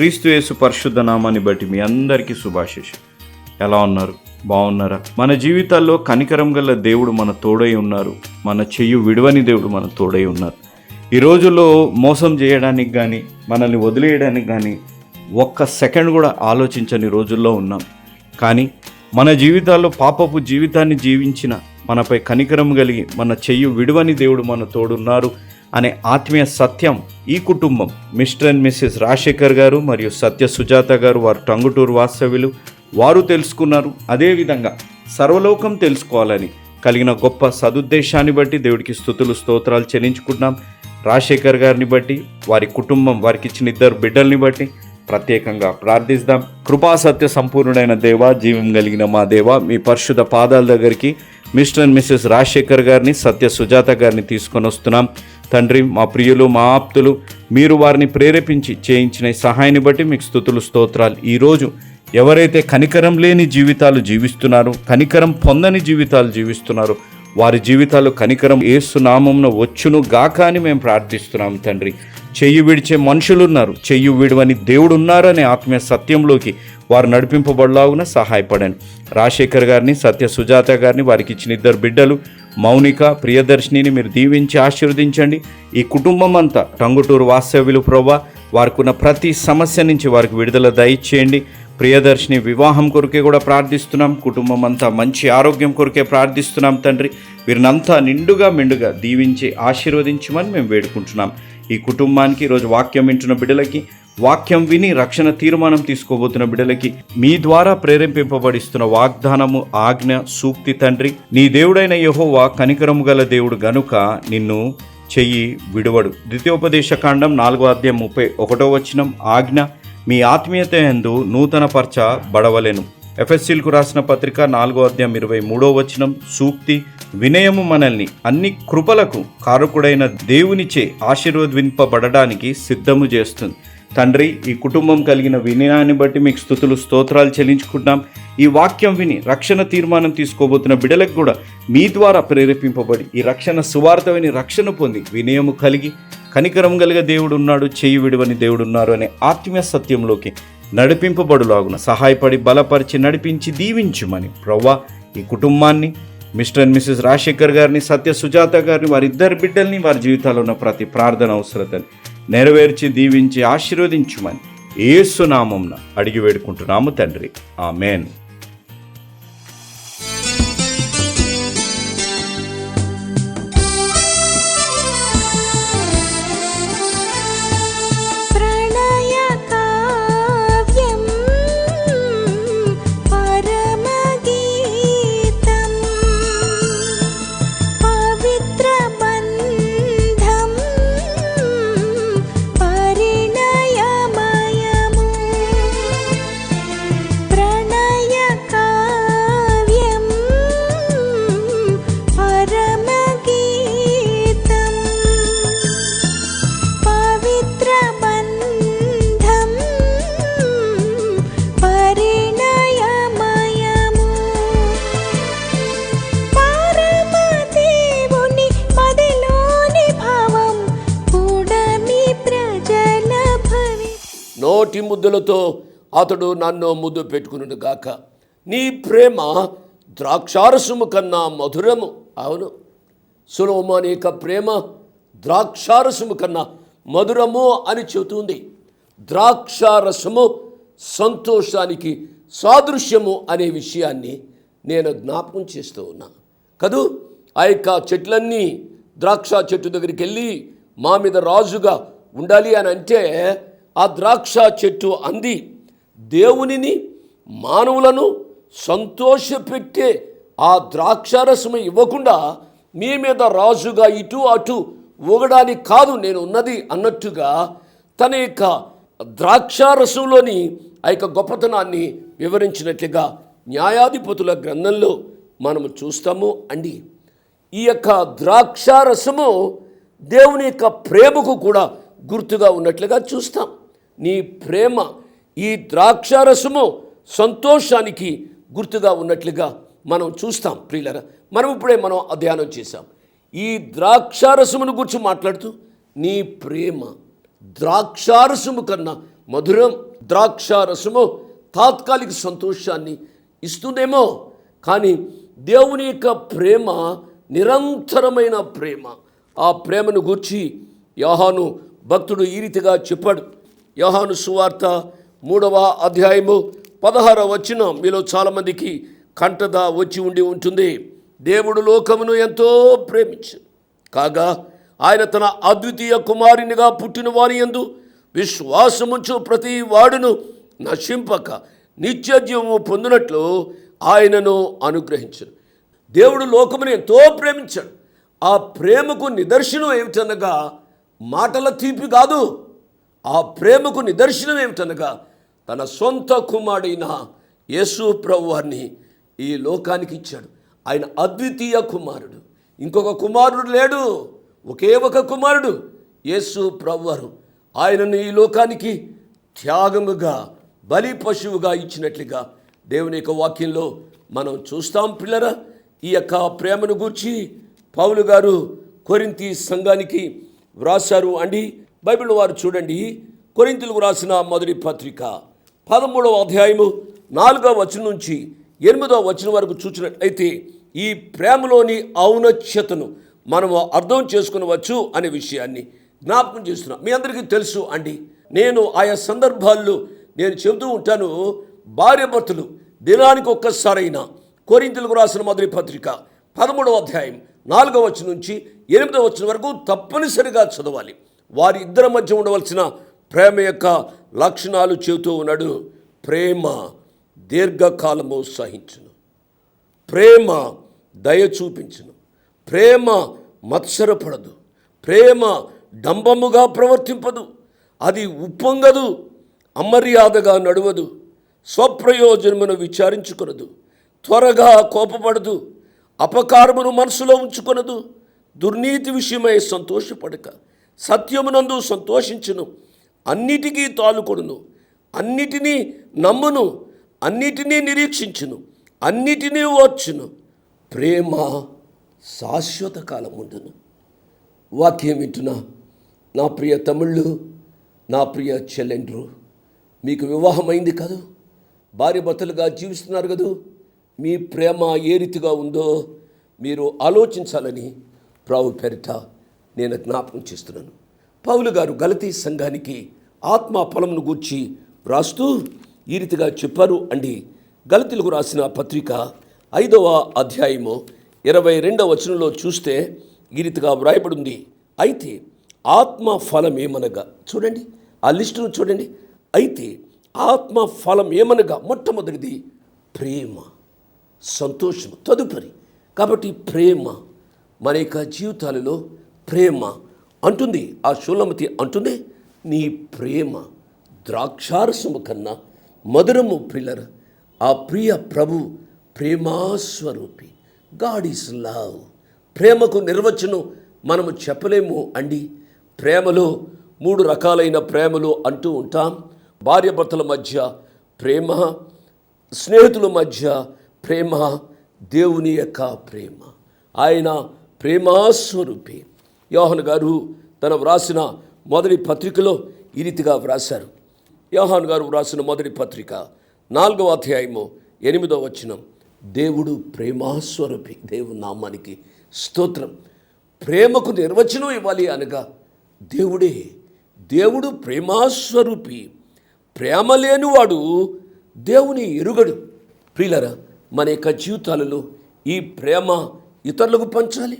క్రీస్తు యేసు పరిశుద్ధ నామాన్ని బట్టి మీ అందరికీ శుభాశిషం ఎలా ఉన్నారు? బాగున్నారా? మన జీవితాల్లో కనికరం గల దేవుడు మన తోడై ఉన్నారు. మన చెయ్యి విడవని దేవుడు మన తోడై ఉన్నారు. ఈ రోజుల్లో మోసం చేయడానికి కానీ మనల్ని వదిలేయడానికి కానీ ఒక్క సెకండ్ కూడా ఆలోచించని రోజుల్లో ఉన్నాం. కానీ మన జీవితాల్లో పాపపు జీవితాన్ని జీవించిన మనపై కనికరం కలిగి మన చెయ్యి విడవని దేవుడు మన తోడున్నారు. అనే ఆత్మీయ సత్యం ఈ కుటుంబం. మిస్టర్ అండ్ మిస్సెస్ రాజశేఖర్ గారు మరియు సత్య సుజాత గారు వారు టంగుటూరు వాస్తవ్యులు. వారు తెలుసుకున్నారు. అదేవిధంగా సర్వలోకం తెలుసుకోవాలని కలిగిన గొప్ప సదుద్దేశాన్ని బట్టి దేవుడికి స్థుతులు స్తోత్రాలు చెల్లించుకుంటున్నాం. రాజశేఖర్ గారిని బట్టి వారి కుటుంబం వారికి ఇచ్చిన ఇద్దరు బిడ్డల్ని బట్టి ప్రత్యేకంగా ప్రార్థిస్తాం. కృపా సత్య సంపూర్ణుడైన దేవ జీవం కలిగిన మా దేవ మీ పరిశుద్ధ పాదాల దగ్గరికి మిస్టర్ అండ్ మిస్సెస్ రాజశేఖర్ గారిని సత్య సుజాత గారిని తీసుకొని వస్తున్నాం. తండ్రి మా ప్రియులు మా ఆప్తులు మీరు వారిని ప్రేరేపించి చేయించిన సహాయాన్ని బట్టి మీకు స్థుతులు స్తోత్రాలు. ఈరోజు ఎవరైతే కనికరం లేని జీవితాలు జీవిస్తున్నారో కనికరం పొందని జీవితాలు జీవిస్తున్నారో వారి జీవితాలు కనికరం ఏసునామంన వచ్చును గాక అని మేము ప్రార్థిస్తున్నాం తండ్రి. చెయ్యి విడిచే మనుషులు ఉన్నారు చెయ్యి విడవని దేవుడు ఉన్నారనే ఆత్మీయ సత్యంలోకి వారు నడిపింపబడలాగున సహాయపడండి రాజశేఖర్ గారిని సత్య సుజాత గారిని వారికి ఇచ్చిన ఇద్దరు బిడ్డలు మౌనిక ప్రియదర్శినిని మీరు దీవించి ఆశీర్వదించండి. ఈ కుటుంబం అంతా టంగుటూరు వాస్తవ్యులు ప్రభా వారికున్న ప్రతి సమస్య నుంచి వారికి విడుదల దయచేయండి. ప్రియదర్శిని వివాహం కొరకే కూడా ప్రార్థిస్తున్నాం. కుటుంబం అంతా మంచి ఆరోగ్యం కొరకే ప్రార్థిస్తున్నాం తండ్రి. వీరినంతా నిండుగా మెండుగా దీవించి ఆశీర్వదించమని మేము వేడుకుంటున్నాం. ఈ కుటుంబానికి ఈరోజు వాక్యం వింటున్న బిడ్డలకి వాక్యం విని రక్షణ తీర్మానం తీసుకోబోతున్న బిడ్డలకి మీ ద్వారా ప్రేరేపింపబడిస్తున్న వాగ్దానము ఆజ్ఞ సూక్తి తండ్రి నీ దేవుడైన యెహోవా కనికరము గల దేవుడు గనుక నిన్ను చెయ్యి విడువడు. ద్వితీయోపదేశ కాండం నాలుగో అధ్యాయం ముప్పై ఒకటో వచనం ఆజ్ఞ మీ ఆత్మీయత ఎందు నూతన పరచ బడవలెను. ఎఫ్ఎస్సీలకు రాసిన పత్రిక నాలుగో అధ్యాయం ఇరవై మూడో వచనం సూక్తి వినయము మనల్ని అన్ని కృపలకు కారకుడైన దేవునిచే ఆశీర్వదింపబడడానికి సిద్ధము చేస్తుంది. తండ్రి ఈ కుటుంబం కలిగిన వినయాన్ని బట్టి మీకు స్థుతులు స్తోత్రాలు చెల్లించుకుంటున్నాం. ఈ వాక్యం విని రక్షణ తీర్మానం తీసుకోబోతున్న బిడలకు కూడా మీ ద్వారా ప్రేరేపింపబడి ఈ రక్షణ సువార్త విని రక్షణ పొంది వినయము కలిగి కనికరం కలిగే దేవుడు ఉన్నాడు చేయి విడువని దేవుడు ఉన్నారు అనే ఆత్మీయ సత్యంలోకి నడిపింపబడులాగున సహాయపడి బలపరిచి నడిపించి దీవించుమని ప్రవ్వా ఈ కుటుంబాన్ని మిస్టర్ అండ్ మిస్సెస్ రాజశేఖర్ గారిని సత్య సుజాత గారిని వారిద్దరు బిడ్డల్ని వారి జీవితాల్లో ఉన్న ప్రతి ప్రార్థన అవసరతని నెరవేర్చి దీవించి ఆశీర్వదించుమని ఏసునామంన అడిగి వేడుకుంటున్నాము తండ్రి. ఆమెన్. నోటి ముద్దులతో అతడు నన్ను ముద్దు పెట్టుకును గాక. నీ ప్రేమ ద్రాక్షారసము కన్నా మధురము. అవును. సులోమాని యొక్క ప్రేమ ద్రాక్షారసము కన్నా మధురము అని చెబుతుంది. ద్రాక్షారసము సంతోషానికి సాదృశ్యము అనే విషయాన్ని నేను జ్ఞాపకం చేస్తూ ఉన్నా. కదూ? ఆ యొక్క చెట్లన్నీ ద్రాక్ష చెట్టు దగ్గరికి వెళ్ళి మా మీద రాజుగా ఉండాలి అని అంటే ఆ ద్రాక్ష చెట్టు అంది. దేవునిని మానవులను సంతోషపెట్టే ఆ ద్రాక్షారసము ఇవ్వకుండా మీ మీద రాజుగా ఇటు అటు ఊగడానికి కాదు నేను ఉన్నది అన్నట్టుగా తన యొక్క ద్రాక్షారసంలోని ఆ యొక్క గొప్పతనాన్ని వివరించినట్లుగా న్యాయాధిపతుల గ్రంథంలో మనము చూస్తాము అండి. ఈ యొక్క ద్రాక్షారసము దేవుని యొక్క ప్రేమకు కూడా గుర్తుగా ఉన్నట్లుగా చూస్తాం. నీ ప్రేమ ఈ ద్రాక్షారసము సంతోషానికి గుర్తుగా ఉన్నట్లుగా మనం చూస్తాం ప్రియులరా. మనం ఇప్పుడే మనం అధ్యయనం చేశాం. ఈ ద్రాక్షారసమును గురించి మాట్లాడుతూ నీ ప్రేమ ద్రాక్షారసము కన్నా మధురం ద్రాక్షారసము తాత్కాలిక సంతోషాన్ని ఇస్తుందేమో. కానీ దేవుని యొక్క ప్రేమ నిరంతరమైన ప్రేమ. ఆ ప్రేమను గూర్చి యాహాను భక్తుడు ఈ రీతిగా చెప్పాడు. యోహాను సువార్త మూడవ అధ్యాయము పదహారవ వచ్చిన మీలో చాలామందికి కంటద వచ్చి ఉండి ఉంటుంది. దేవుడు లోకమును ఎంతో ప్రేమించు కాగా ఆయన తన అద్వితీయ కుమారునిగా పుట్టిన వారి యందు విశ్వాసముంచు ప్రతి వాడును నశింపక నిత్యజీవము పొందినట్లు ఆయనను అనుగ్రహించను. దేవుడు లోకమును ఎంతో ప్రేమించాడు. ఆ ప్రేమకు నిదర్శనం ఏమిటనగా మాటల తీపి కాదు ఆ ప్రేమకు నిదర్శనం ఏమిటనగా తన సొంత కుమారుడైన యేసు ప్రభు వారిని ఈ లోకానికి ఇచ్చాడు. ఆయన అద్వితీయ కుమారుడు. ఇంకొక కుమారుడు లేడు. ఒకే ఒక కుమారుడు యేసు ప్రవ్వరు ఆయనను ఈ లోకానికి త్యాగముగా బలి పశువుగా ఇచ్చినట్లుగా దేవుని యొక్క వాక్యంలో మనం చూస్తాం పిల్లరా. ఈ యొక్క ప్రేమను గూర్చి పౌలు గారు కొరింతి సంఘానికి వ్రాసారు అండి. బైబిల్ వారు చూడండి. కొరింతలకు రాసిన మొదటి పత్రిక పదమూడవ అధ్యాయము నాలుగవ వచనం నుంచి ఎనిమిదవ వచనం వరకు చూసినట్లయితే ఈ ప్రేమలోని ఔనత్యతను మనము అర్థం చేసుకునవచ్చు అనే విషయాన్ని జ్ఞాపకం చేస్తున్నాం. మీ అందరికీ తెలుసు అండి నేను ఆయా సందర్భాల్లో నేను చెబుతూ ఉంటాను భార్యభర్తలు దినానికి ఒక్కసారైనా కోరింతలకు రాసిన మొదటి పత్రిక పదమూడవ అధ్యాయం నాలుగవ వచ్చిన నుంచి ఎనిమిదవ వచ్చిన వరకు తప్పనిసరిగా చదవాలి. వారి ఇద్దరి మధ్య ఉండవలసిన ప్రేమ యొక్క లక్షణాలు చెబుతూ ఉన్నాడు. ప్రేమ దీర్ఘకాలము సహించును. ప్రేమ దయ చూపించును. ప్రేమ మత్సరపడదు. ప్రేమ డంబముగా ప్రవర్తింపదు. అది ఉప్పొంగదు అమర్యాదగా నడవదు స్వప్రయోజనమును విచారించుకొనదు త్వరగా కోపపడదు అపకారమును మనసులో ఉంచుకొనదు దుర్నీతి విషయమై సంతోషపడక సత్యమునందు సంతోషించును. అన్నిటికీ తాలుకొడును అన్నిటినీ నమ్మును. అన్నిటినీ నిరీక్షించును. అన్నిటినీ ఓర్చును. ప్రేమ శాశ్వత కాలం ఉండును వాక్యం వింటున్నా నా ప్రియ తమిళ్ళు నా ప్రియ చెల్లెండ్రు మీకు వివాహమైంది కదూ? భార్య భర్తలుగా జీవిస్తున్నారు కదూ? మీ ప్రేమ ఏ రీతిగా ఉందో మీరు ఆలోచించాలని ప్రావు పెరిట నేను జ్ఞాపకం చేస్తున్నాను. పౌలు గారు గలతీ సంఘానికి ఆత్మ ఫలమును గూర్చి వ్రాస్తూ ఈ రీతిగా చెప్పారు అండి. గలతీలకు రాసిన పత్రిక ఐదవ అధ్యాయము ఇరవై రెండవ వచనంలో చూస్తే ఈ రీతిగా వ్రాయబడింది. అయితే ఆత్మ ఫలం ఏమనగా? చూడండి ఆ లిస్టును చూడండి. అయితే ఆత్మ ఫలం ఏమనగా? మొట్టమొదటిది ప్రేమ సంతోషం తదుపరి. కాబట్టి ప్రేమ మన యొక్క జీవితాలలో ప్రేమ అంటుంది ఆ షుల్లమతి అంటుంది నీ ప్రేమ ద్రాక్షారసము కన్నా మధురము ప్రిల్లర ఆ ప్రియ ప్రభు ప్రేమాస్వరూపి గాడ్ ఈస్ లవ్ ప్రేమకు నిర్వచనం మనము చెప్పలేము అండి. ప్రేమలో మూడు రకాలైన ప్రేమలు అంటూ ఉంటాం. భార్యభర్తల మధ్య ప్రేమ స్నేహితుల మధ్య ప్రేమ దేవుని యొక్క ప్రేమ. ఆయన ప్రేమాస్వరూపి. యోహన్ గారు తన వ్రాసిన మొదటి పత్రికలో ఈ రీతిగా వ్రాశారు. యోహాన్ గారు వ్రాసిన మొదటి పత్రిక నాలుగవ అధ్యాయము ఎనిమిదవ వచనం. దేవుడు ప్రేమాస్వరూపి దేవుని నామానికి స్తోత్రం. ప్రేమకు నిర్వచనం ఇవ్వాలి అనగా దేవుడే దేవుడు ప్రేమాస్వరూపి ప్రేమ లేనివాడు దేవుని ఎరుగడు. ప్రియులరా మన యొక్క జీవితాలలో ఈ ప్రేమ ఇతరులకు పంచాలి.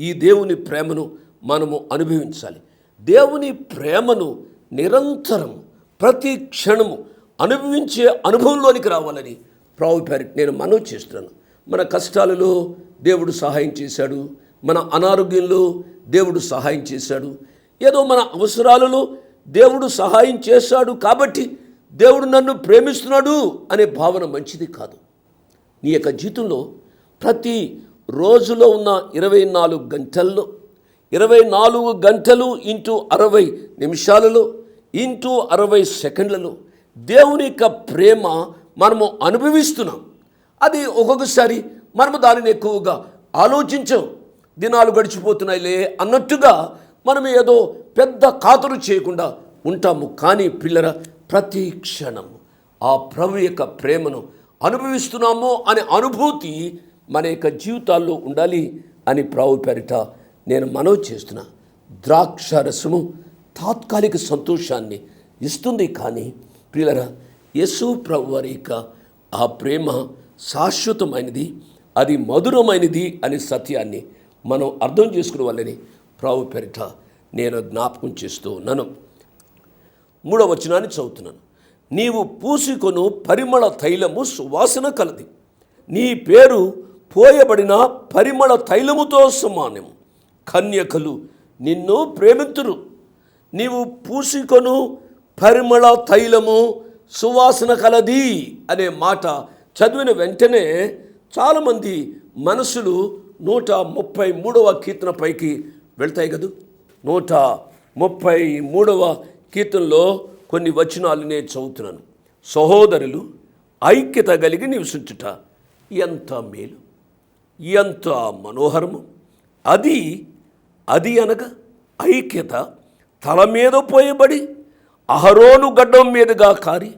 ఈ దేవుని ప్రేమను మనము అనుభవించాలి. దేవుని ప్రేమను నిరంతరం ప్రతి క్షణము అనుభవించే అనుభవంలోనికి రావాలని ప్రావు నేను మనవి చేస్తున్నాను. మన కష్టాలలో దేవుడు సహాయం చేశాడు. మన అనారోగ్యంలో దేవుడు సహాయం చేశాడు. ఏదో మన అవసరాలలో దేవుడు సహాయం చేశాడు కాబట్టి దేవుడు నన్ను ప్రేమిస్తున్నాడు అనే భావన మంచిది కాదు. నీ యొక్క జీవితంలో ప్రతి రోజులో ఉన్న ఇరవై నాలుగు గంటల్లో ఇరవై నాలుగు గంటలు ఇంటూ అరవై నిమిషాలలో ఇంటూ అరవై సెకండ్లలో దేవుని యొక్క ప్రేమ మనము అనుభవిస్తున్నాం. అది ఒక్కొక్కసారి మనము దానిని ఎక్కువగా ఆలోచించం. దినాలు గడిచిపోతున్నాయిలే అన్నట్టుగా మనం ఏదో పెద్ద కాతురు చేయకుండా ఉంటాము. కానీ పిల్లల ప్రతి క్షణం ఆ ప్రభు యొక్క ప్రేమను అనుభవిస్తున్నామో అనే అనుభూతి మన యొక్క జీవితాల్లో ఉండాలి అని ప్రభు పెరిట నేను మనవి చేస్తున్నా. ద్రాక్ష రసము తాత్కాలిక సంతోషాన్ని ఇస్తుంది కానీ ప్రియులరా యేసు ప్రభు వారి యొక్క ఆ ప్రేమ శాశ్వతమైనది అది మధురమైనది అనే సత్యాన్ని మనం అర్థం చేసుకునే వాళ్ళని ప్రభు పేరిట నేను జ్ఞాపకం చేస్తూ ఉన్నాను. మూడవ వచనాన్ని చదువుతున్నాను. నీవు పూసుకొను పరిమళ తైలము సువాసన కలది. నీ పేరు పోయబడిన పరిమళ తైలముతో సమానము. కన్యకలు నిన్ను ప్రేమితురు. నీవు పూసుకొను పరిమళ తైలము సువాసన కలది అనే మాట చదివిన వెంటనే చాలామంది మనసులు నూట ముప్పై మూడవ కీర్తన పైకి వెళ్తాయి కదూ. నూట ముప్పై మూడవ కీర్తనలో కొన్ని వచనాలు నేను చదువుతున్నాను. సహోదరులు ఐక్యత కలిగి నివసించుట ఎంత మేలు ఎంత మనోహరము. అది అది అనగా ఐక్యత తల మీద పోయబడి అహరోను గడ్డం మీదుగా కారి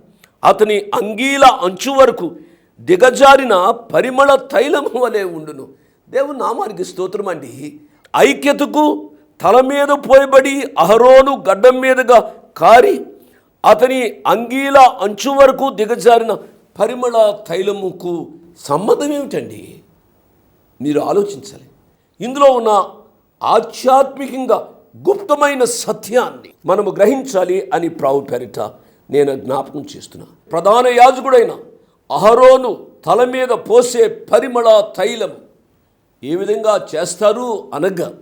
అతని అంగీల అంచు వరకు దిగజారిన పరిమళ తైలము వలె ఉండును. దేవుని నామానికి స్తోత్రం అండి. ఐక్యతకు తల మీద పోయబడి అహరోను గడ్డం మీదుగా కారి అతని అంగీల అంచు వరకు దిగజారిన పరిమళ తైలముకు సంబంధం ఏమిటండి? మీరు ఆలోచించాలి. ఇందులో ఉన్న ఆధ్యాత్మికంగా గుప్తమైన సత్యాన్ని మనము గ్రహించాలి అని ప్రావుపేరిట నేను జ్ఞాపకం చేస్తున్నా. ప్రధాన యాజకుడైన అహరోను తల మీద పోసే పరిమళ తైలం ఏ విధంగా చేస్తారు అనగా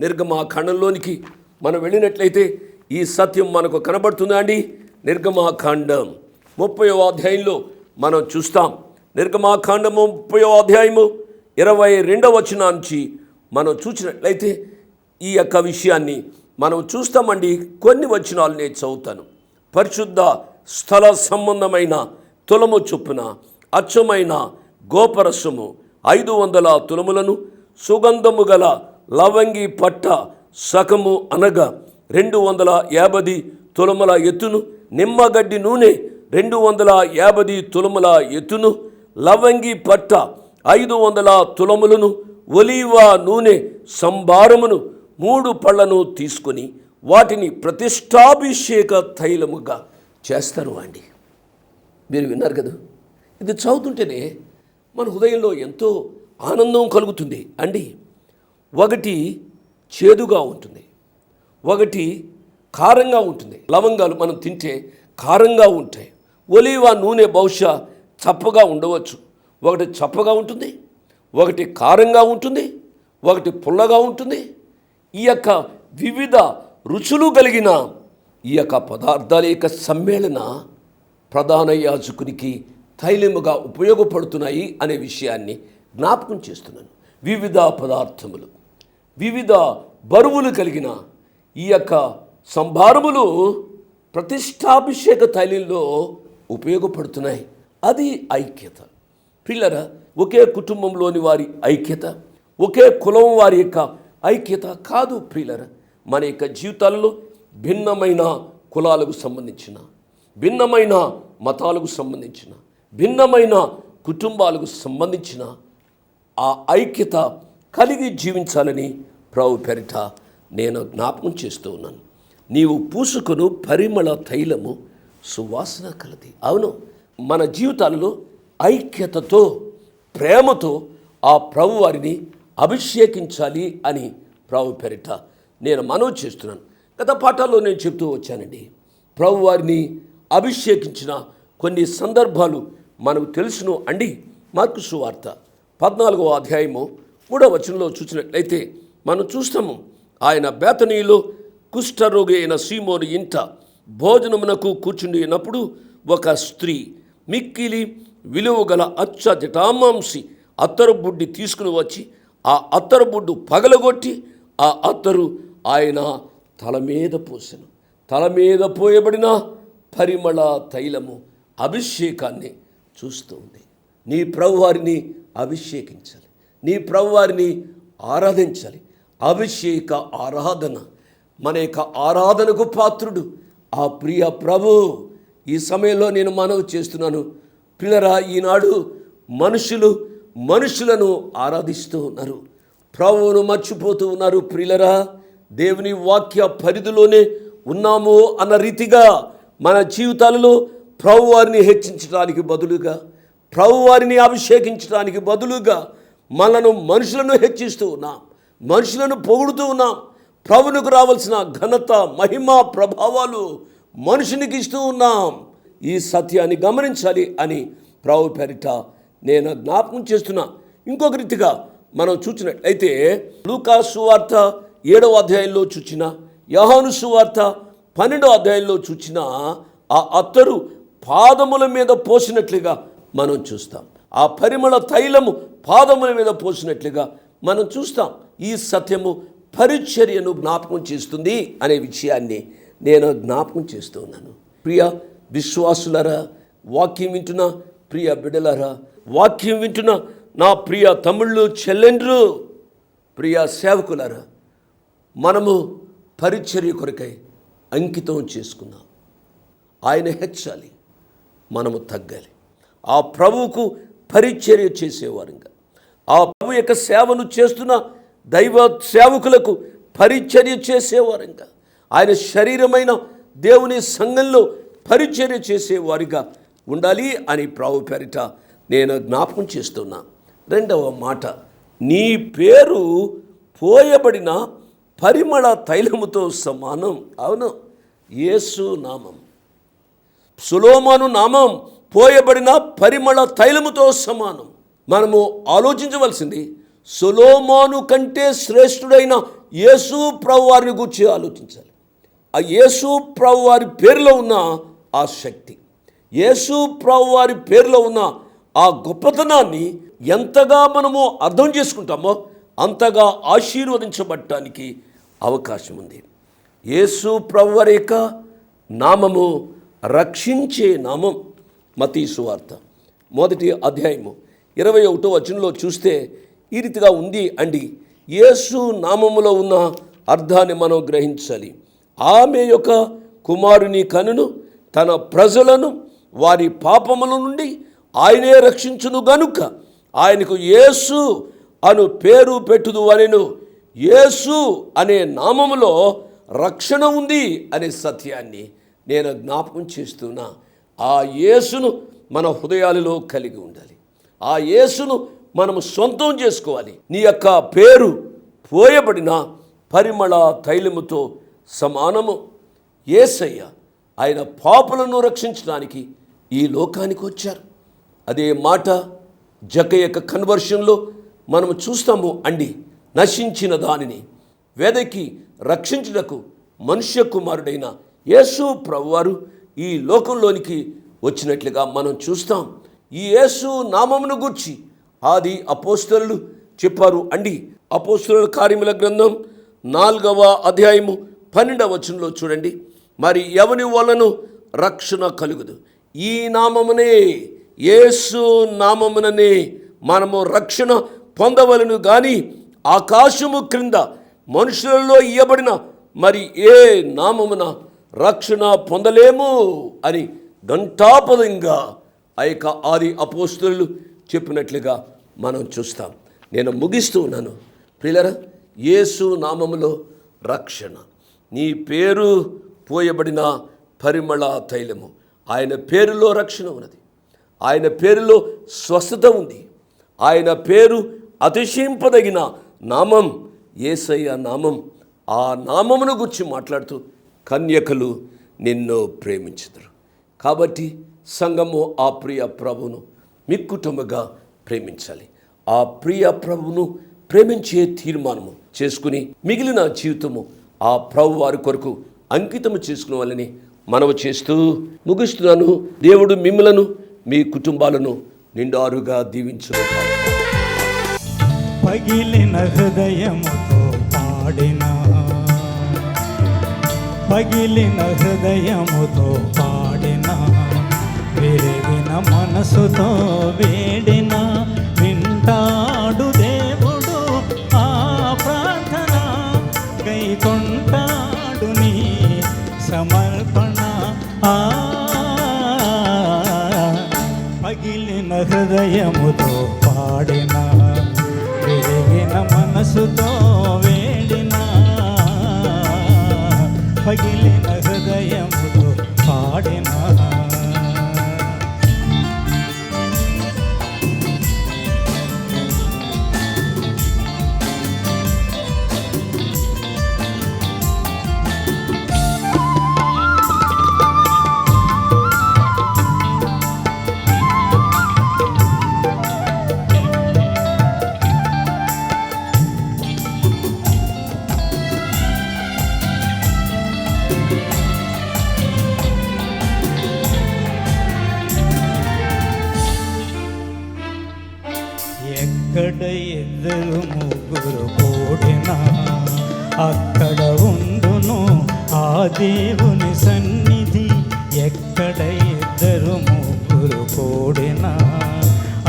నిర్గమాఖండంలోనికి మనం వెళ్ళినట్లయితే ఈ సత్యం మనకు కనబడుతుందా అండి? నిర్గమాఖండం ముప్పై అధ్యాయంలో మనం చూస్తాం. నిర్గమాఖండము ముప్పై అధ్యాయము ఇరవై రెండవ వచనానికి మనం చూసినట్లయితే ఈ యొక్క విషయాన్ని మనం చూస్తామండి. కొన్ని వచనాలు నేను చదువుతాను. పరిశుద్ధ స్థల సంబంధమైన తులము చొప్పున అచ్చమైన గోపరసము ఐదు వందల తులములను సుగంధము గల లవంగి పట్ట సకము అనగా రెండు వందల యాభై తులముల ఎత్తును నిమ్మగడ్డి నూనె రెండు వందల యాభై తులముల ఎత్తును లవంగి పట్ట ఐదు వందల తులములను ఒలీవా నూనె సంభారమును మూడు పళ్ళను తీసుకొని వాటిని ప్రతిష్టాభిషేక తైలముగా చేస్తారు అండి. మీరు విన్నారు కదా? ఇది చదువుతుంటేనే మన హృదయంలో ఎంతో ఆనందం కలుగుతుంది అండి. ఒకటి చేదుగా ఉంటుంది. ఒకటి కారంగా ఉంటుంది. లవంగాలు మనం తింటే కారంగా ఉంటాయి. ఒలీవా నూనె బహుశా చప్పగా ఉండవచ్చు. ఒకటి చప్పగా ఉంటుంది. ఒకటి కారంగా ఉంటుంది ఒకటి పుల్లగా ఉంటుంది. ఈ యొక్క వివిధ రుచులు కలిగిన ఈ యొక్క పదార్థాల యొక్క సమ్మేళన ప్రధాన యాజకునికి తైలముగా ఉపయోగపడుతున్నాయి అనే విషయాన్ని జ్ఞాపకం చేస్తున్నాను. వివిధ పదార్థములు వివిధ బరువులు కలిగిన ఈ యొక్క సంభారములు ప్రతిష్టాభిషేక తైలంలో ఉపయోగపడుతున్నాయి. అది ఐక్యత. పిల్లర ఒకే కుటుంబంలోని వారి ఐక్యత ఒకే కులం వారి యొక్క ఐక్యత కాదు ప్రియులర. మన యొక్క జీవితాలలో భిన్నమైన కులాలకు సంబంధించిన భిన్నమైన మతాలకు సంబంధించిన భిన్నమైన కుటుంబాలకు సంబంధించిన ఆ ఐక్యత కలిగి జీవించాలని ప్రభు పెరిట నేను జ్ఞాపకం చేస్తూ ఉన్నాను. నీవు పూసుకును పరిమళ తైలము సువాసన కలది. అవును మన జీవితాలలో ఐక్యతతో ప్రేమతో ఆ ప్రభు వారిని అభిషేకించాలి అని ప్రభు పెరిట నేను మనవి చేస్తున్నాను. గత పాఠాల్లో నేను చెప్తూ వచ్చానండి. ప్రభు వారిని అభిషేకించిన కొన్ని సందర్భాలు మనకు తెలుసును అండి. మార్కు సువార్త పద్నాలుగో అధ్యాయము కూడా వచనంలో చూసినట్లయితే మనం చూస్తాము ఆయన బేతనీలో కుష్ఠరోగి అయిన సీమోని ఇంట భోజనమునకు కూర్చుండినప్పుడు ఒక స్త్రీ మిక్కిలి విలువ గల అచ్చ జటామాంసి అత్తరు బుడ్డి తీసుకుని వచ్చి ఆ అత్తరు బుడ్డు పగలగొట్టి ఆ అత్తరు ఆయన తల మీద పోసెను. తల మీద పోయబడిన పరిమళ తైలము అభిషేకాన్ని చూస్తూ ఉంది నీ ప్రభువారిని అభిషేకించాలి. నీ ప్రభువారిని ఆరాధించాలి. అభిషేక ఆరాధన. మన యొక్క ఆరాధనకు పాత్రుడు. ఆ ప్రియ ప్రభు ఈ సమయంలో నేను మనవి చేస్తున్నాను. పిల్లరా ఈనాడు మనుషులు మనుషులను ఆరాధిస్తూ ఉన్నారు. ప్రభువును మర్చిపోతూ ఉన్నారు ప్రియులరా. దేవుని వాక్య పరిధిలోనే ఉన్నాము అన్న రీతిగా మన జీవితాలలో ప్రభు వారిని హెచ్చించడానికి బదులుగా ప్రభు వారిని అభిషేకించడానికి బదులుగా మనను మనుషులను హెచ్చిస్తూ ఉన్నాం. మనుషులను పొగుడుతూ ఉన్నాం. ప్రభునికి రావాల్సిన ఘనత మహిమ ప్రభావాలు మనుషునికి ఇస్తూ ఉన్నాం. ఈ సత్యాన్ని గమనించాలి అని ప్రభు పేరిట నేను జ్ఞాపకం చేస్తున్నా. ఇంకొక రీతిగా మనం చూసినట్లయితే లూకా సువార్త ఏడవ అధ్యాయంలో చూచిన యహాను సువార్త పన్నెండవ అధ్యాయంలో చూచిన ఆ అత్తరు పాదముల మీద పోసినట్లుగా మనం చూస్తాం. ఆ పరిమళ తైలము పాదముల మీద పోసినట్లుగా మనం చూస్తాం. ఈ సత్యము పరిచర్యను జ్ఞాపకం చేస్తుంది అనే విషయాన్ని నేను జ్ఞాపకం చేస్తూ ఉన్నాను. ప్రియ విశ్వాసులరా వాక్యం వింటున్న ప్రియ బిడ్డలరా వాక్యం వింటున్న నా ప్రియ తమ్ముళ్ళు చెల్లెండ్రు ప్రియ సేవకులరా మనము పరిచర్య కొరకై అంకితం చేసుకున్నాం ఆయన హెచ్చాలి మనము తగ్గాలి. ఆ ప్రభువుకు పరిచర్య చేసేవారుగా. ఆ ప్రభు యొక్క సేవను చేస్తున్న దైవ సేవకులకు పరిచర్య చేసేవారంగా. ఆయన శరీరమైన దేవుని సంఘంలో పరిచర్య చేసేవారిగా ఉండాలి అని ప్రావు పేరిట నేను జ్ఞాపకం చేస్తున్నా. రెండవ మాట నీ పేరు పోయబడిన పరిమళ తైలముతో సమానం. అవును. యేసు నామం. సులోమాను నామం పోయబడిన పరిమళ తైలముతో సమానం. మనము ఆలోచించవలసింది సులోమాను కంటే శ్రేష్ఠుడైన యేసు ప్రభు వారిని గురించి ఆలోచించాలి. ఆ యేసు ప్రభు వారి పేరులో ఉన్న ఆ శక్తి. యేసు ప్రభు వారి పేరులో ఉన్న ఆ గొప్పతనాన్ని ఎంతగా మనము అర్థం చేసుకుంటామో అంతగా ఆశీర్వదించబడటానికి అవకాశం ఉంది యేసు ప్రభు వారి యొక్క నామము రక్షించే నామం మతీసు వార్త మొదటి అధ్యాయము ఇరవై ఒకటో వచనంలో చూస్తే ఈ రీతిగా ఉంది అండి. యేసు నామములో ఉన్న అర్థాన్ని మనం గ్రహించాలి. ఆమె యొక్క కుమారుని కనును తన ప్రజలను వారి పాపముల నుండి ఆయనే రక్షించును గనుక ఆయనకు యేసు అను పేరు పెట్టుదు అనిను. యేసు అనే నామములో రక్షణ ఉంది అనే సత్యాన్ని నేను జ్ఞాపకం చేస్తున్నా. ఆ యేసును మన హృదయాలలో కలిగి ఉండాలి. ఆ యేసును మనము సొంతం చేసుకోవాలి. నీ యొక్క పేరు పోయబడిన పరిమళ తైలముతో సమానము. ఏసయ్య ఆయన పాపులను రక్షించడానికి ఈ లోకానికి వచ్చారు. అదే మాట జక యొక్క కన్వర్షన్లో మనం చూస్తాము. అండి నశించిన దానిని వేదకి రక్షించుటకు మనుష్య కుమారుడైన యేసు ప్రభువారు ఈ లోకంలోనికి వచ్చినట్లుగా మనం చూస్తాం. ఈ యేసు నామమును గూర్చి ఆది అపోస్తలు చెప్పారు. అండి అపోస్తల కార్యముల గ్రంథం నాలుగవ అధ్యాయము పన్నెండవ వచనంలో చూడండి. మరి ఎవని వలను? రక్షణ కలుగుదు. ఈ నామమునే యేసు నామముననే మనము రక్షణ పొందవలను కానీ ఆకాశము క్రింద మనుషులలో ఇయ్యబడిన మరి ఏ నామమున రక్షణ పొందలేము అని ఘంటాపదంగా ఆ యొక్క ఆది అపోస్తులు చెప్పినట్లుగా మనం చూస్తాం. నేను ముగిస్తూ ఉన్నాను. ప్రియులరా యేసు నామములో రక్షణ. నీ పేరు పోయబడిన పరిమళ తైలము. ఆయన పేరులో రక్షణ ఉన్నది. ఆయన పేరులో స్వస్థత ఉంది. ఆయన పేరు అతిశయింపదగిన నామం ఏసయ్య నామం. ఆ నామమును గురించి మాట్లాడుతూ కన్యకలు నిన్ను ప్రేమించుదురు. కాబట్టి సంఘము ఆ ప్రియ ప్రభును మిక్కుటముగా ప్రేమించాలి. ఆ ప్రియ ప్రభును ప్రేమించే తీర్మానము చేసుకుని మిగిలిన జీవితము ఆ ప్రభు వారి కొరకు అంకితము చేసుకునే వాళ్ళని మనవ చేస్తూ ముగిస్తున్నాను. దేవుడు మిమ్మలను మీ కుటుంబాలను నిండారుగా దీవించు పగిలిన హృదయముతో పాడిన పగిలిన హృదయముతో పాడిన విరిగిన మనసుతో హృదయముతో పాడిన విరిగిన మనసుతో ఎక్కడ ఇద్దరు ముగ్గురు కూడిన అక్కడ ఉండును ఆ దేవుని సన్నిధి. ఎక్కడ ఇద్దరు ముగ్గురు కూడిన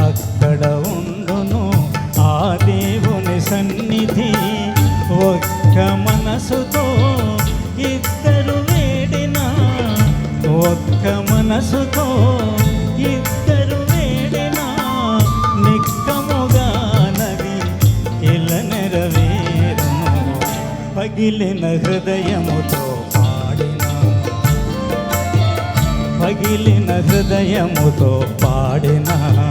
అక్కడ ఉండును ఆ దేవుని సన్నిధి. ఒక్క మనసుతో ఇద్దరు వేడిన ఒక్క మనసుతో పగిలిన హృదయముతో పాడిన. పగిలిన హృదయముతో పాడినా.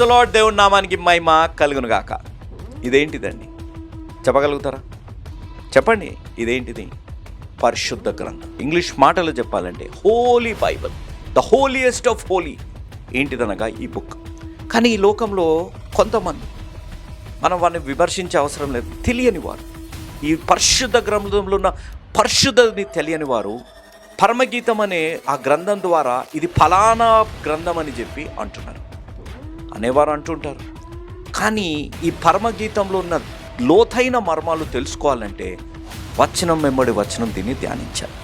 ప్రైజ్ లార్డ్ దేవుని నామానికి మహిమ కలుగును గాక ఇదేంటిదండి? చెప్పగలుగుతారా? చెప్పండి ఇదేంటిది? పరిశుద్ధ గ్రంథం. ఇంగ్లీష్ మాటలు చెప్పాలంటే holy bible the holiest of holy ఏంటిదనగా? ఈ బుక్ కానీ ఈ లోకంలో కొంతమంది మనం వారిని విమర్శించే అవసరం లేదు తెలియని వారు. ఈ పరిశుద్ధ గ్రంథంలో ఉన్న పరిశుద్ధని తెలియని వారు పరమగీతం అనే ఆ గ్రంథం ద్వారా ఇది ఫలానా గ్రంథం అని చెప్పి అంటున్నారు. అనేవారు అంటుంటారు. కానీ ఈ పరమగీతంలో ఉన్న లోతైన మర్మాలు తెలుసుకోవాలంటే వచనం వెంబడి వచనం దీన్ని ధ్యానించాలి.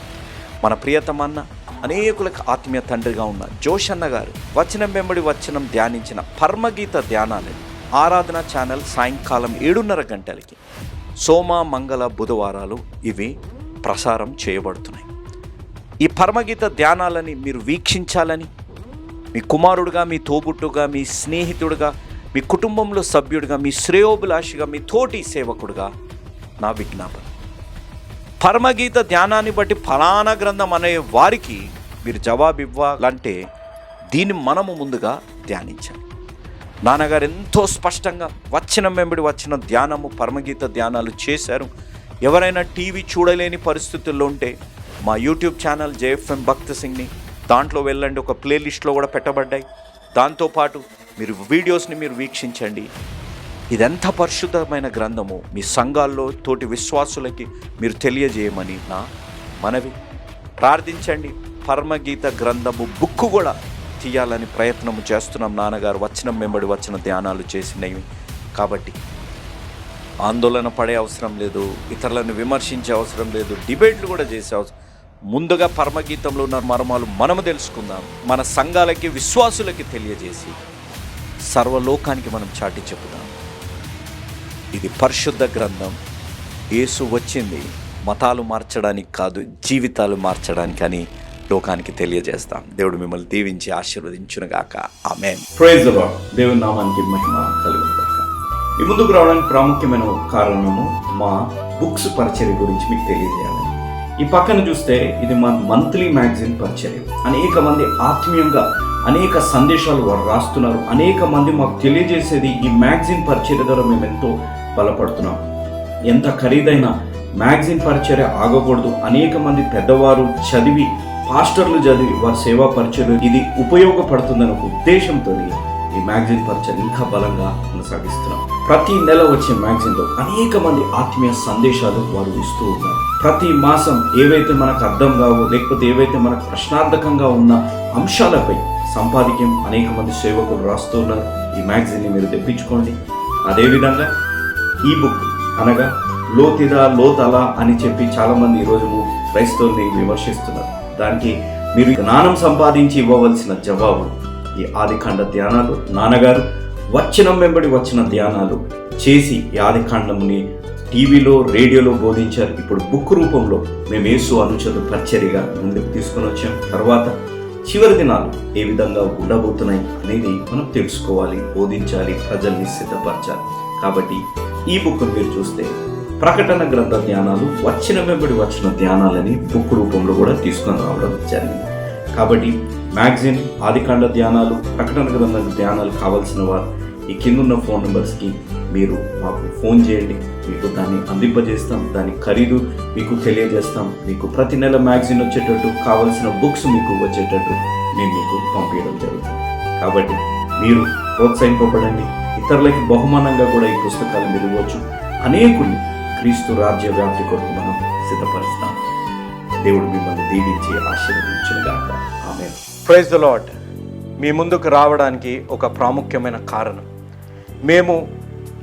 మన ప్రియతమన్న అనేకులకు ఆత్మీయ తండ్రిగా ఉన్న జోషన్న గారు వచనం వెంబడి వచనం ధ్యానించిన పరమగీత ధ్యానాలు ఆరాధన ఛానల్ సాయంకాలం ఏడున్నర గంటలకి సోమ మంగళ బుధవారాలు ఇవి ప్రసారం చేయబడుతున్నాయి. ఈ పరమగీత ధ్యానాలని మీరు వీక్షించాలని మీ కుమారుడుగా మీ తోబుట్టుగా మీ స్నేహితుడుగా మీ కుటుంబంలో సభ్యుడిగా మీ శ్రేయోభిలాషిగా మీ తోటి సేవకుడుగా నా విజ్ఞాపన. పరమగీత ధ్యానాన్ని బట్టి ఫలానా గ్రంథం అనే వారికి మీరు జవాబు ఇవ్వాలంటే దీన్ని మనము ముందుగా ధ్యానించాలి. నాన్నగారు ఎంతో స్పష్టంగా వచ్చిన వెంబడి వచ్చిన ధ్యానము పరమగీత ధ్యానాలు చేశారు. ఎవరైనా టీవీ చూడలేని పరిస్థితుల్లో ఉంటే మా యూట్యూబ్ ఛానల్ జేఎఫ్ఎం భక్త్ సింగ్ని దాంట్లో వెళ్ళండి ఒక ప్లేలిస్ట్లో కూడా పెట్టబడ్డాయి. దాంతోపాటు మీరు వీడియోస్ని మీరు వీక్షించండి. ఇదెంత పరిశుద్ధమైన గ్రంథము మీ సంఘాల్లో తోటి విశ్వాసులకి మీరు తెలియజేయమని నా మనవి. ప్రార్థించండి పరమగీత గ్రంథము బుక్ కూడా తీయాలని ప్రయత్నం చేస్తున్నాం నాన్నగారు. వచనం వెంబడి వచ్చిన ధ్యానాలు చేసినవి. కాబట్టి ఆందోళన పడే అవసరం లేదు ఇతరులను విమర్శించే అవసరం లేదు డిబేట్లు కూడా చేసే అవసరం ముందుగా పరమగీతంలో ఉన్న మర్మాలు మనము తెలుసుకుందాం. మన సంఘాలకి విశ్వాసులకి తెలియజేసి సర్వలోకానికి మనం చాటి చెప్పుదాం ఇది పరిశుద్ధ గ్రంథం. యేసు వచ్చింది. మతాలు మార్చడానికి కాదు జీవితాలు మార్చడానికి అని లోకానికి తెలియజేస్తాం. దేవుడు మిమ్మల్ని దీవించి ఆశీర్వదించునుగాక. ఆమె ప్రైజ్ దేవుని నామానికి మహిమ ఈ ముందుకు రావడానికి ప్రాముఖ్యమైన కారణము మా బుక్స్ పరిచయం గురించి మీకు తెలియజేయాలి. ఈ పక్కన చూస్తే ఇది మన మంత్లీ మ్యాగజైన్ పరిచర్య. అనేక మంది ఆత్మీయంగా అనేక సందేశాలు వారు రాస్తున్నారు. అనేక మంది మాకు తెలియజేసేది ఈ మ్యాగజైన్ పరిచయ ద్వారా మేము ఎంతో బలపడుతున్నాం. ఎంత ఖరీదైన మ్యాగజైన్ పరిచర్య ఆగకూడదు. అనేక మంది పెద్దవారు చదివి పాస్టర్లు చదివి వారి సేవా పరిచయం ఇది ఉపయోగపడుతుందనే ఉద్దేశంతో ఈ మ్యాగజైన్ పరిచయం ఇంకా బలంగా కొనసాగిస్తున్నాం. ప్రతి నెల వచ్చే మ్యాగజైన్లో అనేక మంది ఆత్మీయ సందేశాలు వారు ఇస్తూ ఉన్నారు. ప్రతి మాసం ఏవైతే మనకు అర్థం కావో లేకపోతే ఏవైతే మనకు ప్రశ్నార్థకంగా ఉన్న అంశాలపై సంపాదికం అనేక మంది సేవకులు రాస్తూ ఉన్నారు. ఈ మ్యాగజైన్ని మీరు తెప్పించుకోండి. అదేవిధంగా ఈ బుక్ అనగా లోతిదా లోతల అని చెప్పి చాలామంది ఈరోజు క్రైస్తవుల్ని విమర్శిస్తున్నారు. దానికి మీరు జ్ఞానం సంపాదించి ఇవ్వవలసిన జవాబు ఈ ఆదికాండ ధ్యానాలు. నాన్నగారు వచ్చిన వెంబడి వచ్చిన ధ్యానాలు చేసి ఈ ఆదికాండముని టీవీలో రేడియోలో బోధించారు. ఇప్పుడు బుక్ రూపంలో మేము యేసు అనుచరులు పరిచర్యగా ముందుకు తీసుకొని వచ్చాం. తర్వాత చివరి దినాలు ఏ విధంగా ఉండబోతున్నాయి అనేది మనం తెలుసుకోవాలి బోధించాలి ప్రజల్ని సిద్ధపరచాలి. కాబట్టి ఈ బుక్ మీరు చూస్తే ప్రకటన గ్రంథ ధ్యానాలు వచ్చిన వెంబడి వచ్చిన ధ్యానాలని బుక్ రూపంలో కూడా తీసుకొని రావడం జరిగింది. కాబట్టి మ్యాగజైన్ ఆదికాండ ధ్యానాలు ప్రకటన గ్రంథ ధ్యానాలు కావాల్సిన వారు ఈ కిందున్న ఫోన్ నెంబర్స్కి మీరు మాకు ఫోన్ చేయండి. మీకు దాన్ని అందింపజేస్తాం దాని ఖరీదు మీకు తెలియజేస్తాం. మీకు ప్రతి నెల మ్యాగజైన్ వచ్చేటట్టు కావాల్సిన బుక్స్ మీకు వచ్చేటట్టు మేము మీకు పంపించడం జరుగుతుంది. కాబట్టి మీరు ప్రోత్సహింపబడండి. ఇతరులకి బహుమానంగా కూడా ఈ పుస్తకాలు మీరు ఇవ్వచ్చు. క్రీస్తు రాజ్య వ్యాప్తి కొరకు మనం సిద్ధపరుస్తాం. దేవుడు మిమ్మల్ని దీవించి ఆశీర్వదించుగాక ఆమె ప్రైజ్ ద లాడ్ మీ ముందుకు రావడానికి ఒక ప్రాముఖ్యమైన కారణం. మేము